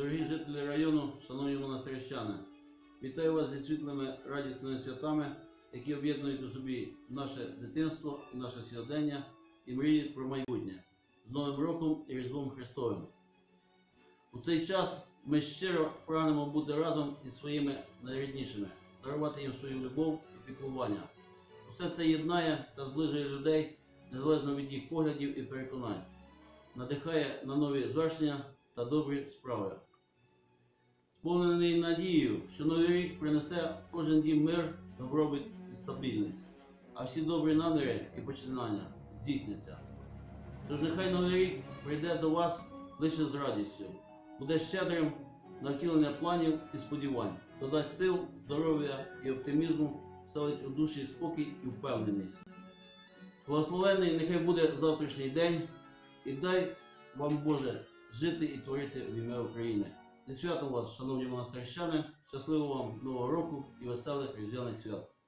Дорогі жителі району, шановні монастирящани, вітаю вас зі світлими радісними святами, які об'єднують у собі наше дитинство і наше сьогодення і мріють про майбутнє з Новим Роком і Різдвом Христовим. У цей час ми щиро прагнемо бути разом із своїми найріднішими, дарувати їм свою любов і піклування. Усе це єднає та зближує людей незалежно від їх поглядів і переконань, надихає на нові звершення та добрі справи. Сповнений надією, що новий рік принесе кожен дім мир, добробут і стабільність, а всі добрі наміри і починання здійсняться. Тож нехай новий рік прийде до вас лише з радістю, буде щедрим на втілення планів і сподівань, додасть сил, здоров'я і оптимізму, вселить у душі спокій і впевненість. Благословений нехай буде завтрашній день і дай вам Боже жити і творити в ім'я України. Зі святом вас, шановні монастирщани, щасливого вам нового року і веселих різдвяних свят.